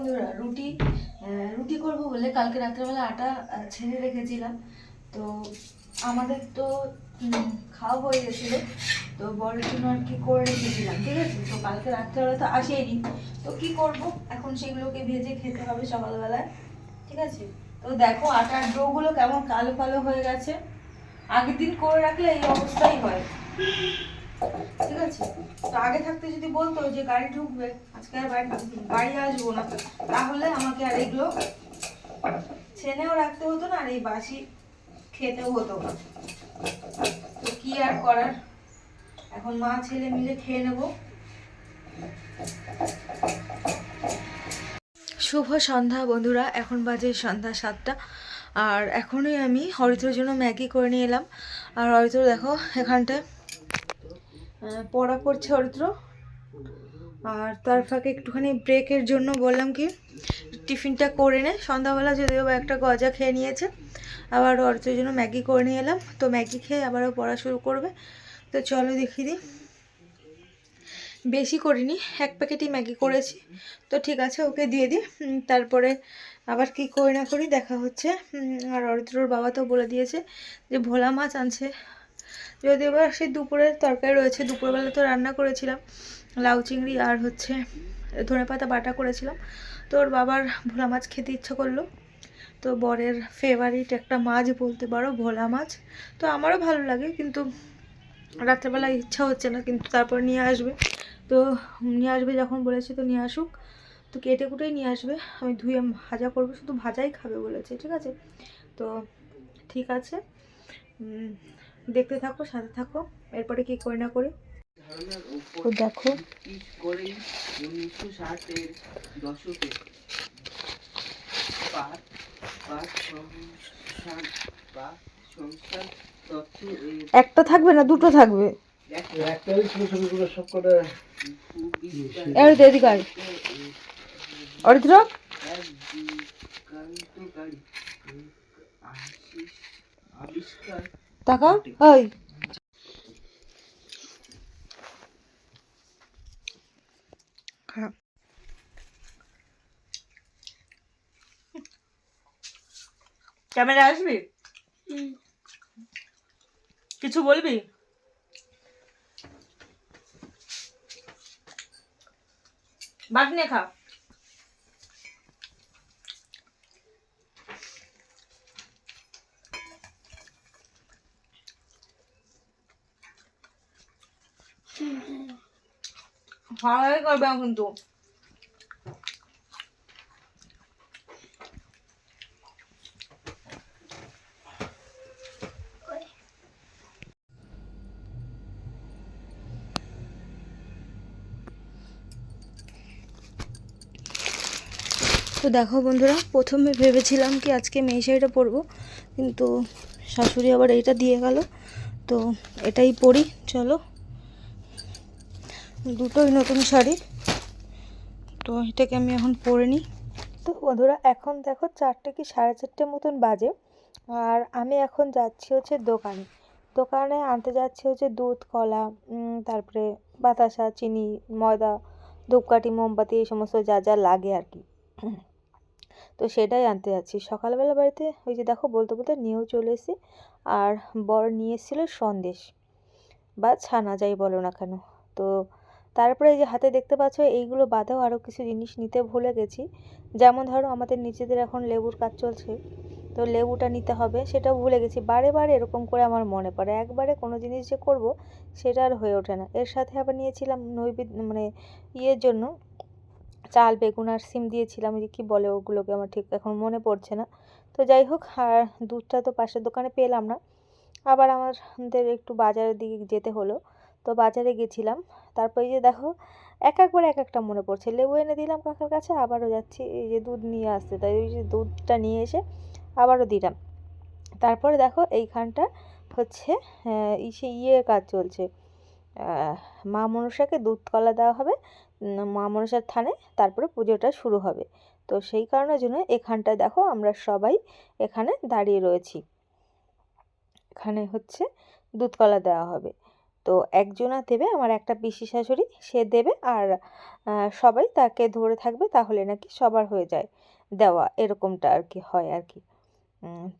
বন্ধুরা, রুটি রুটি করব বলে কালকে রাত্রেবেলা আটা ছেড়ে রেখেছিলাম। তো আমাদের তো খাওয়া হয়ে গেছিল। তো বড়ের জন্য আর কি করে রেখেছিলাম, ঠিক আছে? তো কালকে রাত্রেবেলা তো আসেনি। তো কি করব? এখন সেগুলোকে ভেজে খেতে হবে সকালবেলায়, ঠিক আছে? তো দেখো আটার ডোগুলো কেমন কালো কালো হয়ে গেছে। আগের দিন করে রাখলে এই অবস্থাই হয়। ঠিক আছে? তো আগে থাকতে যদি বলতো যে গাড়ি ঢুকবে, আজকে আর বাড়ি আসব না তাহলে আমাকে আর এগুলো ছেনেও রাখতে হতো না, আর এই বাসি খেতেও হতো তো কি আর করার? এখন মা ছেলে মিলে খেয়ে নেব। শুভ সন্ধ্যা বন্ধুরা, এখন বাজে সন্ধ্যা সাতটা। আর এখনই আমি হরিত্রর জন্য ম্যাগি করে নিয়ে এলাম। আর হরিত্র দেখো, এখানটায় পড়া করছে হরিত্র আর তার ফাঁকে একটুখানি ব্রেকের জন্য বললাম কি, টিফিনটা করে নে। সন্ধ্যাবেলা যদিও বা একটা গজা খেয়ে নিয়েছে, আবার অর্থের জন্য ম্যাগি করে নিয়ে এলাম। তো ম্যাগি খেয়ে আবারও পড়া শুরু করবে। তো চলো দেখি দিই বেশি করিনি, এক প্যাকেটই ম্যাগি করেছি। তো ঠিক আছে, ওকে দিয়ে দিই তারপরে আবার কি করি না করি দেখা হচ্ছে। আর অরিত্রর বাবা তো বলে দিয়েছে যে ভোলা মাছ আনছে। যদিও বা সেই দুপুরের তরকারি রয়েছে, দুপুরবেলা তো রান্না করেছিলাম, লাউ চিংড়ি আর হচ্ছে ধনে পাতা বাটা করেছিলাম। তো ওর বাবার ভোলা মাছ খেতে ইচ্ছা করল। তো বরের ফেভারিট একটা মাছ বলতে পারো, ভোলা মাছ। তো আমারও ভালো লাগে, কিন্তু রাত্রেবেলা ইচ্ছা হচ্ছে না, কিন্তু তারপর নিয়ে আসবে। তো নিয়ে আসবে যখন বলেছে তো নিয়ে আসুক। তো কেটে কুটেই নিয়ে আসবে, আমি ধুয়ে ভাজা করব, শুধু ভাজাই খাবে বলেছে, ঠিক আছে? তো ঠিক আছে। দেখতে থাকো সাথে থাকো। এরপরে কি করি না করি? তো দেখো। একটা থাকবে না দুটো থাকবে? আবিষ্কার টাকা? ওই ক্যামেরা আসবি? কিছু বলবি? বাদ নিয়ে খা। ভালোই করবে কিন্তু তো দেখো বন্ধুরা, প্রথমে ভেবেছিলাম কি আজকে মেয়ে শাড়িটা পরবো, কিন্তু শাশুড়ি আবার এইটা দিয়ে গেল, তো এটাই পরি, চলো। দুটোই নতুন শাড়ি। তো এটাকে আমি এখন পরে নিই। তো বন্ধুরা, এখন দেখো চারটে কি সাড়ে চারটে মতন বাজে। আর আমি এখন যাচ্ছি হচ্ছে দোকানে। দোকানে আনতে যাচ্ছি হচ্ছে দুধ, কলা তারপরে বাতাসা, চিনি, ময়দা, ধূপকাঠি, মোমবাতি, এই সমস্ত যা যা লাগে আর কি। তো সেটাই আনতে যাচ্ছি। সকালবেলা বাড়িতে ওই যে দেখো বলতে বলতে নিয়েও চলে এসেছি। আর বর নিয়ে এসেছিল সন্দেশ। বা ছানা যাই বলো না কেন। তো তারপরে এই যে হাতে দেখতে পাচ্ছ, এইগুলো বাদেও আরও কিছু জিনিস নিতে ভুলে গেছি। যেমন ধরো, আমাদের নিজেদের এখন লেবুর কাজ চলছে, তো লেবুটা নিতে হবে, সেটাও ভুলে গেছি। বারে বারে এরকম করে আমার মনে পড়ে। একবারে কোনো জিনিস যে করব, সেটা আর হয়ে ওঠে না। এর সাথে আবার নিয়েছিলাম নৈবেদ্য মানে ইয়ের জন্য চাল, বেগুন আর সিম দিয়েছিলাম যে কী বলে ওগুলোকে আমার ঠিক এখন মনে পড়ছে না। তো যাই হোক, আর দুধটা তো পাশের দোকানে পেলাম না। আবার আমাদের একটু বাজারের দিকে যেতে হলো। তো বাজারে গেছিলাম। তারপর এই যে দেখো, এক একবার এক একটা মনে পড়ছে। লেবু এনে দিলাম কাকার কাছে, আবারও যাচ্ছি, এই যে দুধ নিয়ে আসতে। তাই ওই যে দুধটা নিয়ে এসে আবারও দিলাম। তারপরে দেখো, এইখানটা হচ্ছে ইসে ইয়ে কাজ চলছে। মা মনসাকে দুধ কলা দেওয়া হবে। মা মনসার থানে তারপরে পুজোটা শুরু হবে। তো সেই কারণের জন্য এখানটায় দেখো, আমরা সবাই এখানে দাঁড়িয়ে রয়েছি। এখানে হচ্ছে দুধ কলা দেওয়া হবে। তো একজনা দেবে, আমার একটা পিসি শাশুড়ি, সে দেবে আর সবাই তাকে ধরে থাকবে তাহলে নাকি সবার হয়ে যায় দেওয়া, এরকমটা আর কি হয় আর কি।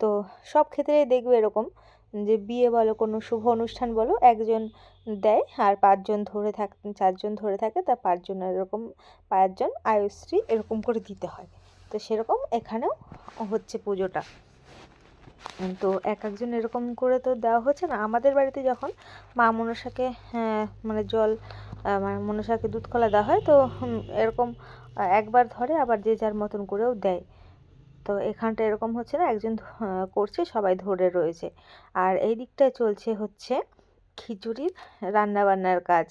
তো সব ক্ষেত্রেই দেখবে এরকম যে বিয়ে বলো, কোনো শুভ অনুষ্ঠান বলো, একজন দেয় আর পাঁচজন ধরে থাক, চারজন ধরে থাকে, তা পাঁচজন এরকম পাঁচজন আয়ুশ্রী এরকম করে দিতে হয়। তো সেরকম এখানেও হচ্ছে পুজোটা। তো এক একজন এরকম করে তো দেওয়া হচ্ছে না। আমাদের বাড়িতে যখন মা মনসাকে হ্যাঁ, মানে জল মানে মনসাকে দুধ কলা দেওয়া হয় তো এরকম একবার ধরে আবার যে যার মতন করেও দেয়। তো এখানটা এরকম হচ্ছে না একজন করছে সবাই ধরে রয়েছে। আর এই দিকটায় চলছে হচ্ছে খিচুড়ির রান্না বান্নার কাজ।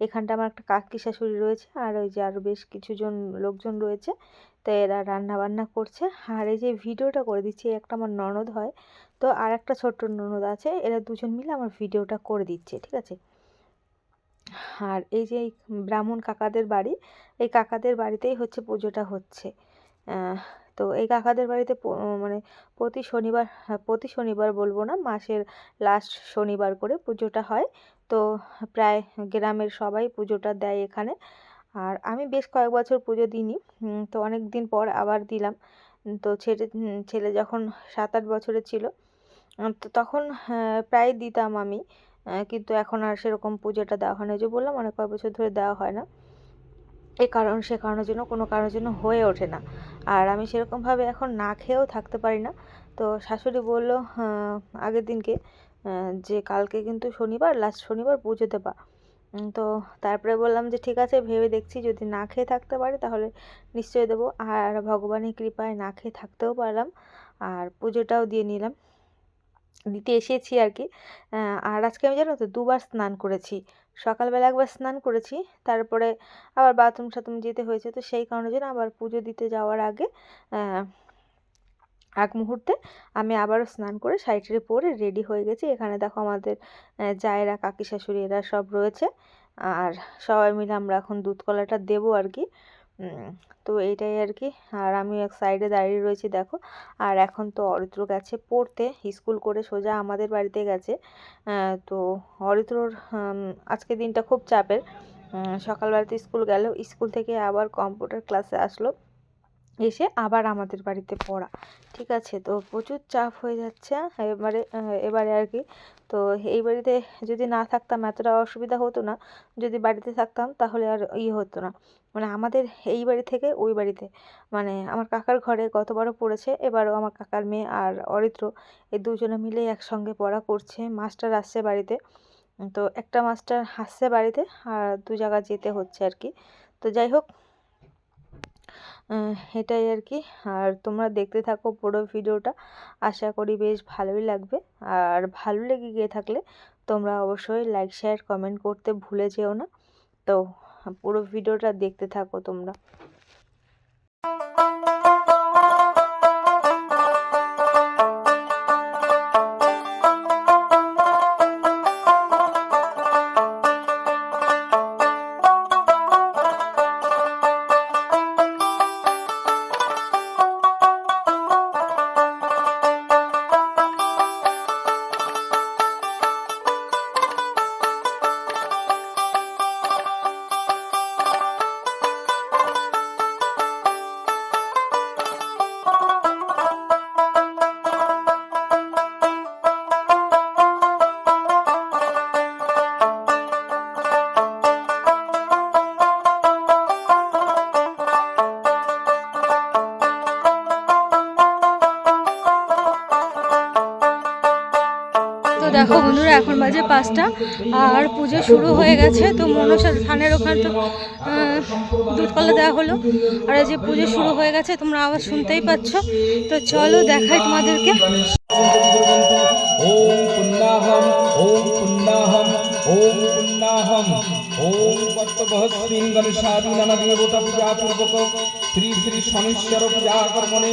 এখানটা আমার একটা কাকি শাশুড়ি রয়েছে আর ওই যে আরও বেশ কিছুজন লোকজন রয়েছে। তো এরা রান্না বান্না করছে। আর এই যে ভিডিওটা করে দিচ্ছে একটা আমার ননদ হয় তো আর একটা ছোট্ট ননদ আছে এরা দুজন মিলে আমার ভিডিওটা করে দিচ্ছে ঠিক আছে? আর এই যে ব্রাহ্মণ কাকাদের বাড়ি এই কাকাদের বাড়িতেই হচ্ছে পুজোটা হচ্ছে। তো এই কাকাদের বাড়িতে মানে প্রতি শনিবার হ্যাঁ, প্রতি শনিবার বলব না মাসের লাস্ট শনিবার করে পুজোটা হয়। তো প্রায় গ্রামের সবাই পুজোটা দেয় এখানে। আর আমি বেশ কয়েক বছর পুজো দিইনি তো অনেক দিন পর আবার দিলাম। তো ছেলে ছেলে যখন সাত আট বছরের ছিল তো তখন আহ, প্রায় দিতাম আমি কিন্তু এখন আর সেরকম পুজোটা দেওয়া হয় না যে বললাম অনেক কয়েক বছর ধরে দেওয়া হয় না। এ কারণ সে কারণের জন্য কোনো কারণের জন্য হয়ে ওঠে না। আর আমি সেরকমভাবে এখন না খেয়েও থাকতে পারি না। তো শাশুড়ি বলল আগের দিনকে যে কালকে কিন্তু শনিবার লাস্ট শনিবার পুজো দেবা। তো তারপরে বললাম যে, ঠিক আছে, ভেবে দেখছি, যদি না খেয়ে থাকতে পারি, তাহলে নিশ্চয়ই দেবো। আর ভগবানের কৃপায় না খেয়ে থাকতেও পারলাম। আর পুজোটাও দিয়ে নিলাম। দিতে এসেছি আর কি। আর আজকে আমি জানো তো, দুবার স্নান করেছি। সকালবেলা একবার স্নান করেছি, তারপরে আবার বাথরুম টাথরুম যেতে হয়েছে, তো সেই কারণে জন্য আবার পুজো দিতে যাওয়ার আগে আগ মুহূর্তে আমি আবারও স্নান করে শাড়ি টাড়ি পরে রেডি হয়ে গেছি। এখানে দেখো আমাদের জায়েরা কাকি শাশুড়ি এরা সব রয়েছে। আর সবাই মিলে আমরা এখন দুধ কলাটা দেবো আর কি। তো এইটাই আর কি। আর আমি এক সাইডে দাঁড়িয়ে রয়েছি দেখো। আর এখন তো অরিত্র গেছে পড়তে স্কুল করে সোজা আমাদের বাড়িতে গেছে। তো অরিত্রর উম, আজকের দিনটা খুব চাপের। সকালবেলাতে স্কুল গেল স্কুল থেকে আবার কম্পিউটার ক্লাসে আসলো। এসে আবার আমাদের বাড়িতে পড়া। ঠিক আছে, তো প্রচুর চাপ হয়ে যাচ্ছে। এবারে এবারে আর কি। তো এই বাড়িতে যদি না থাকতাম, এতটা অসুবিধা হতো না। যদি বাড়িতে থাকতাম, তাহলে আর ইয়ে হতো না। মানে আমাদের এই বাড়ি থেকে ওই বাড়িতে। মানে আমার কাকার ঘরে গতবারও পড়েছে, এবারও আমার কাকার মেয়ে আর অরিত্র, এই দুজনে মিলে একসঙ্গে পড়া করছে। মাস্টার আসছে বাড়িতে। তো একটা মাস্টার আসছে বাড়িতে, আর দু জায়গা যেতে হচ্ছে আর কি। তো যাই হোক এটাই আর কি। আর তোমরা দেখতে থাকো পুরো ভিডিওটা। আশা করি বেশ ভালোই লাগবে। আর ভালো লেগে গিয়ে থাকলে তোমরা অবশ্যই লাইক শেয়ার কমেন্ট করতে ভুলে যেও না। তো পুরো ভিডিওটা দেখতে থাকো তোমরা। এখন বাজে পাঁচটা আর পুজো শুরু হয়ে গেছে, তো মনসা থানের ওখানে তো দুধকলা দেওয়া হলো। আর এই যে পুজো শুরু হয়ে গেছে, তোমরা আবার শুনতেই পাচ্ছ। তো চলো দেখাই তোমাদেরকে। ওম কর্তবহস্মিন গণেশাদি নানা দেবতা পূজা পূর্বক শ্রী শ্রী শনেশ্বর পূজা কর্মণে।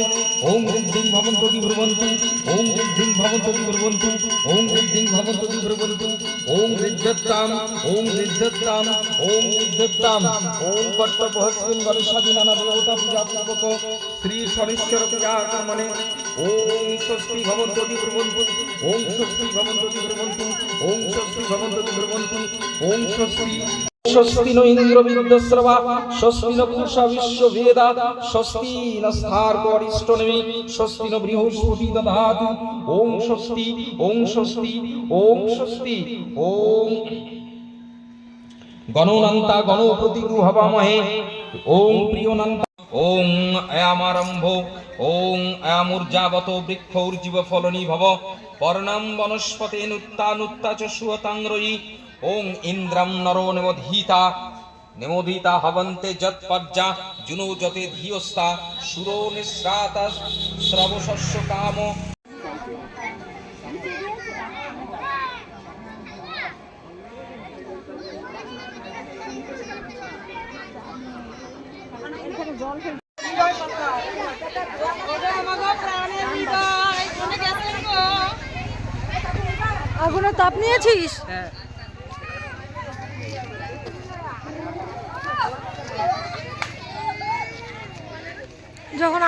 ওম ঋদ্ধিং ভবন্তু বিভ্রবন্তু ওম ঋদ্ধিং ভবন্তু বিভ্রবন্তু ওম ঋদ্ধিং ভবন্তু বিভ্রবন্তু ওম ঋদ্ধত্তাম ওম ঋদ্ধত্তাম ওম ঋদ্ধত্তাম ওম কর্তবহস্মিন গণেশাদি নানা দেবতা পূজা পূর্বক শ্রী শনেশ্বর পূজা কর্মণে। ওম স্বস্তি ভবন্তু বিভ্রবন্তু ওম স্বস্তি ভবন্তু বিভ্রবন্তু ওম স্বস্তি ভবন্তু ব্রবন্তু ওম স্বস্তি স্বস্তি নো ইন্দ্র বিদ্যস্রবা স্বস্তি ন পূষা বিশ্ববেদা স্বস্তি ন স্থার্ক অরিষ্টনেমি স্বস্তি ন বৃহস্পতি দধাতু। ওম স্বস্তি ওম স্বস্তি ওম স্বস্তি ওম গণনান্তা গণপ্রতিগু হবামহে ওম প্রিয়নন্তা ওম অয়ামারম্ভ ওম অয়ামূর্জাগত বৃক্ষৌর্জীব ফলনী ভব। পর্ণম বনস্পতে নুত্তানুত্তা চ সুয়তাংরয়ী ওম ইন্দ্রম নরো নিমোধীতা নিমোদিতা হবন্তে যৎপর্যা জুনোজতে ধিয়স্তা সুরো নিঃস্রাতা শ্রবশস্য কাম। আগুনে তাপ নিয়েছিস? যখন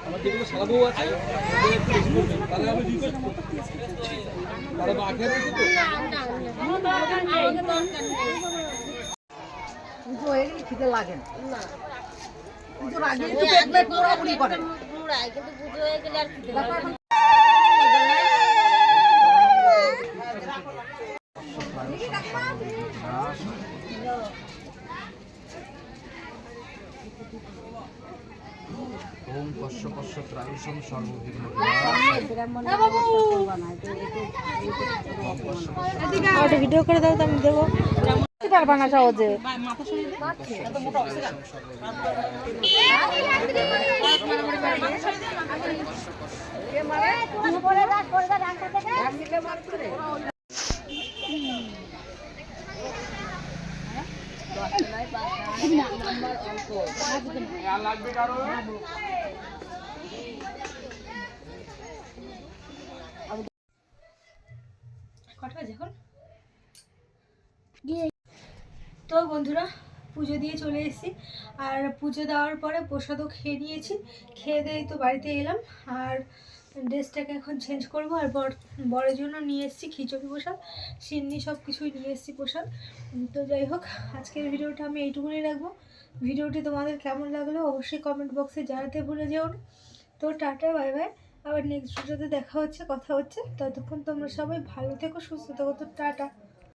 আমার যেগুলো শালা বউ আছে তাহলে আমি রিকোয়েস্ট করতে তাহলে আগে রয়েছে তো পুজো হয়ে গেলে খিদে লাগে না পুজোর আগে পেট করে পুজো হয়ে গেলে আর খিদে পারবে না। ওম কশ্য কশ্য ত্রায়ুষম সর্ববিঘ্ন একটা ভিডিও করে দাও তো আমি দেবো। পারবা না সহজে? কটা বাজে এখন তো বন্ধুরা, পুজো দিয়ে চলে এসেছি। আর পুজো দেওয়ার পরে প্রসাদও খেয়ে নিয়েছি। খেয়ে দিয়েই তো বাড়িতে এলাম। আর ড্রেসটাকে এখন চেঞ্জ করব। আর বর, বরের জন্য নিয়ে এসেছি খিচুড়ি প্রসাদ। সিন্নি সব কিছুই নিয়ে এসেছি প্রসাদ। তো যাই হোক, আজকের ভিডিওটা আমি এইটুকুনি রাখব। ভিডিওটি তোমাদের কেমন লাগল অবশ্যই কমেন্ট বক্সে জানাতে ভুলে যেও না। তো টাটা বাই বাই আবার নেক্সট ভিডিওতে দেখা হচ্ছে, কথা হচ্ছে। ততক্ষণ তোমরা সবাই ভালো থেকো, সুস্থ থেকো। তো টাটা।